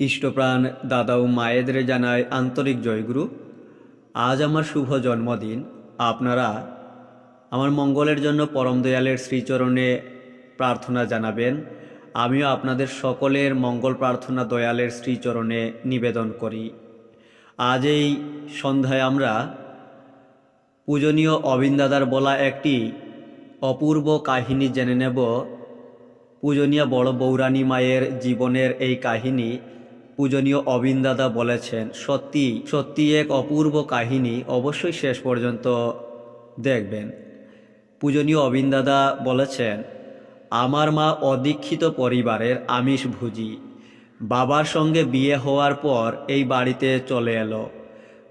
ইষ্টপ্রাণ দাদা ও মায়েদের জানায় আন্তরিক জয়গুরু আজ আমার শুভ জন্মদিন। আপনারা আমার মঙ্গলের জন্য পরম দয়ালের শ্রীচরণে প্রার্থনা জানাবেন। আমিও আপনাদের সকলের মঙ্গল প্রার্থনা দয়ালের শ্রীচরণে নিবেদন করি। আজ এই সন্ধ্যায় আমরা পূজনীয় অবিন্দাদার বলা একটি অপূর্ব কাহিনী জেনে নেব। পূজনীয় বড় বৌরানী মায়ের জীবনের এই কাহিনী। পূজনীয় অবিন্দাদা বলেছেন, সত্যি সত্যি এক অপূর্ব কাহিনী অবশ্যই শেষ পর্যন্ত দেখবেন। পূজনীয় অবিন্দাদা বলেছেন, আমার মা অদীক্ষিত পরিবারের আমিষ ভুজি। বাবার সঙ্গে বিয়ে হওয়ার পর এই বাড়িতে চলে এলো।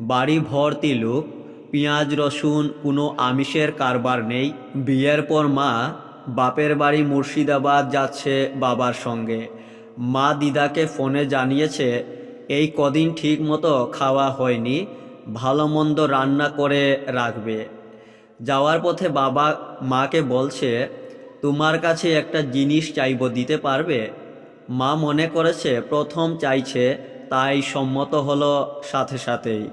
বাড়ি ভর্তি লোক, পেঁয়াজ, রসুন, কোনো আমিষের কারবার নেই। বিয়ের পর মা বাপের বাড়ি মুর্শিদাবাদ যাচ্ছে বাবার সঙ্গে। মা দিদাকে ফোনে জানিয়েছে, এই কদিন ঠিক মতো খাওয়া হয়নি, ভালো মন্দ রান্না করে রাখবে। যাওয়ার পথে বাবা মাকে বলছে, তোমার কাছে একটা জিনিস চাইব, দিতে পারবে? মা মনে করেছে, প্রথম চাইছে, তাই সম্মত হলো সাথে সাথেই।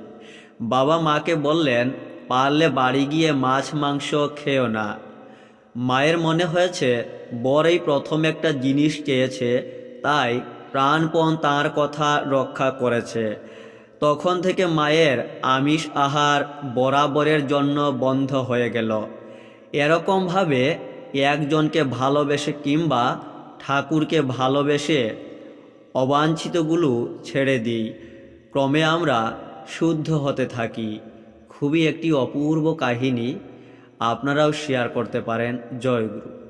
বাবা মাকে বললেন, পারলে বাড়ি গিয়ে মাছ, মাংস খেও না। মায়ের মনে হয়েছে, বর এই প্রথম একটা জিনিস চেয়েছে তাই প্রাণপণ তার কথা রক্ষা করেছে। তখন থেকে মায়ের আমিষ আহার বরাবরের জন্য বন্ধ হয়ে গেল। এরকমভাবে একজনকে ভালোবেসে কিংবা ঠাকুরকে ভালোবেসে অবাঞ্ছিতগুলো ছেড়ে দিই। ক্রমে আমরা শুদ্ধ হতে থাকি। খুবই একটি অপূর্ব কাহিনী। আপনারাও শেয়ার করতে পারেন। জয় গুরু।